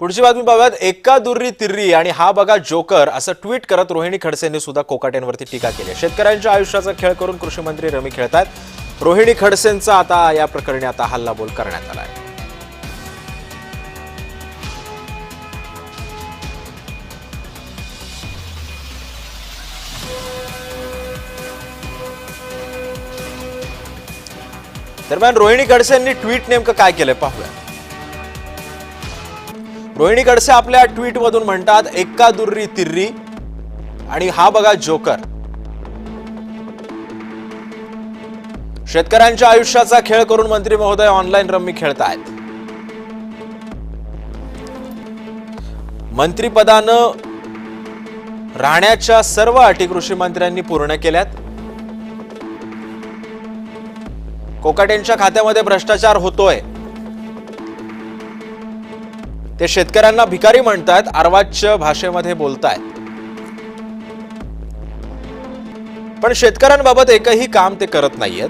पुढची बातमी पाहूयात. एका दुर्री तिर्री आणि हा बघा जोकर असं ट्विट करत रोहिणी खडसेंनी सुद्धा कोकाट्यांवरती टीका केली आहे. शेतकऱ्यांच्या आयुष्याचा खेळ करून कृषी मंत्री रमी खेळतात रोहिणी खडसेंचा आता या प्रकरणी आता हल्लाबोल करण्यात आला आहे दरम्यान रोहिणी खडसेंनी ट्विट नेमकं काय केलंय पाहूया रोहिणी खडसे आपल्या ट्विटमधून म्हणतात एक्का दुर्री तिर्री. आणि हा बघा जोकर. शेतकऱ्यांच्या आयुष्याचा खेळ करून मंत्री महोदय ऑनलाईन रम्मी खेळतायत. मंत्रिपदानं राहण्याच्या सर्व अटी कृषी मंत्र्यांनी पूर्ण केल्यात. कोकाटेंच्या खात्यामध्ये भ्रष्टाचार होतोय. ते शेतकऱ्यांना भिकारी म्हणतायत अर्वाच्य भाषेमध्ये बोलतायत. पण शेतकऱ्यांबाबत एकही काम ते करत नाहीयेत.